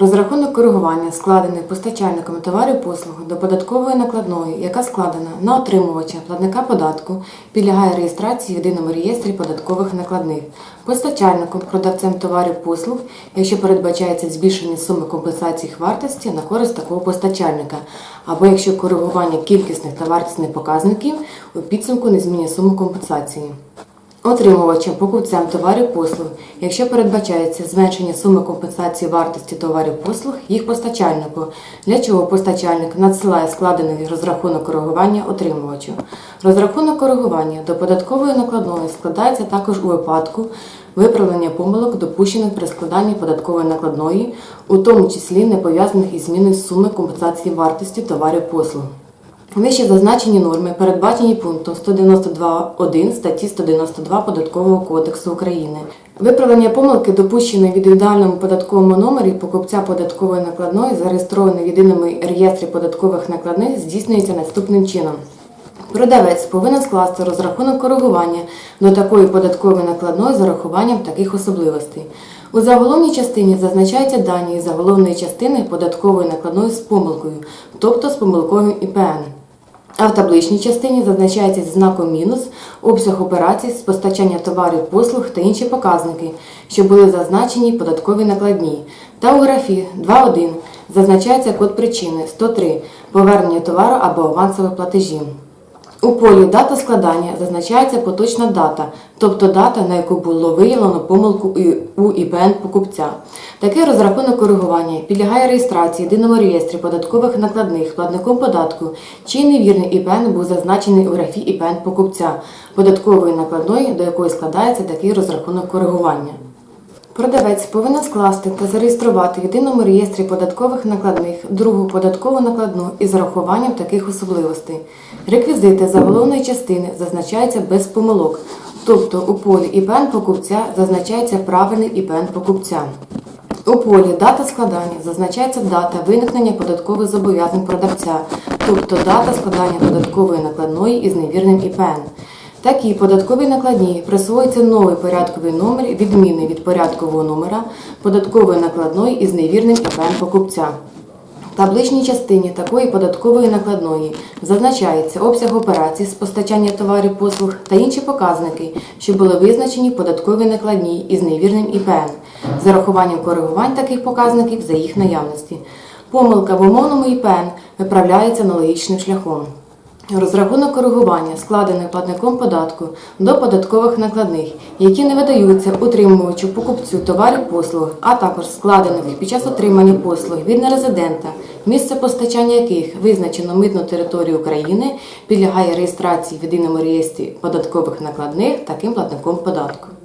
Розрахунок коригування, складений постачальником товарів послуг до податкової накладної, яка складена на отримувача платника податку, підлягає реєстрації в єдиному реєстрі податкових накладних, постачальником, продавцем товарів послуг, якщо передбачається збільшення суми компенсації вартості на користь такого постачальника, або якщо коригування кількісних та вартісних показників у підсумку не змінює суму компенсації. Отримувачам, покупцям товарів послуг, якщо передбачається зменшення суми компенсації вартості товарів послуг їх постачальнику, для чого постачальник надсилає складений розрахунок коригування отримувачу. Розрахунок коригування до податкової накладної складається також у випадку виправлення помилок, допущених при складанні податкової накладної, у тому числі не пов'язаних із зміною суми компенсації вартості товарів послуг. Вище зазначені норми передбачені пунктом 192.1 статті 192 Податкового кодексу України. Виправлення помилки, допущеної в індивідуальному податковому номері покупця податкової накладної, зареєстрованої в єдиному реєстрі податкових накладних, здійснюється наступним чином. Продавець повинен скласти розрахунок коригування до такої податкової накладної з урахуванням таких особливостей. У заголовній частині зазначаються дані заголовної частини податкової накладної з помилкою, тобто з помилковим ІПН. А в табличній частині зазначається зі знаком мінус обсяг операцій з постачання товарів, послуг та інші показники, що були зазначені податкові накладні. Та у графі 2.1 зазначається код причини 103 повернення товару або авансових платежів. У полі дата складання зазначається поточна дата, тобто дата, на яку було виявлено помилку у ІПН покупця. Такий розрахунок коригування підлягає реєстрації єдиному реєстрі податкових накладних платником податку, чий невірний ІПН був зазначений у графі ІПН покупця податкової накладної, до якої складається такий розрахунок коригування. Продавець повинен скласти та зареєструвати в єдиному реєстрі податкових накладних другу податкову накладну із зарахуванням таких особливостей. Реквізити заголовної частини зазначаються без помилок, тобто у полі ІПН покупця зазначається правильний ІПН покупця. У полі дата складання зазначається дата виникнення податкових зобов'язань продавця, тобто дата складання податкової накладної із невірним ІПН. Такій податковій накладній присвоюється новий порядковий номер, відмінний від порядкового номера податкової накладної із невірним ІПН покупця. В табличній частині такої податкової накладної зазначається обсяг операцій з постачання товарів послуг та інші показники, що були визначені податковій накладній із невірним ІПН, з зарахуванням коригувань таких показників за їх наявності. Помилка в умовному ІПН виправляється аналогічним шляхом. Розрахунок коригування складений платником податку до податкових накладних, які не видаються утримувачу покупцю товарів послуг, а також складених під час отримання послуг від нерезидента, місце постачання яких визначено митну територію України, підлягає реєстрації в єдиному реєстрі податкових накладних таким платником податку.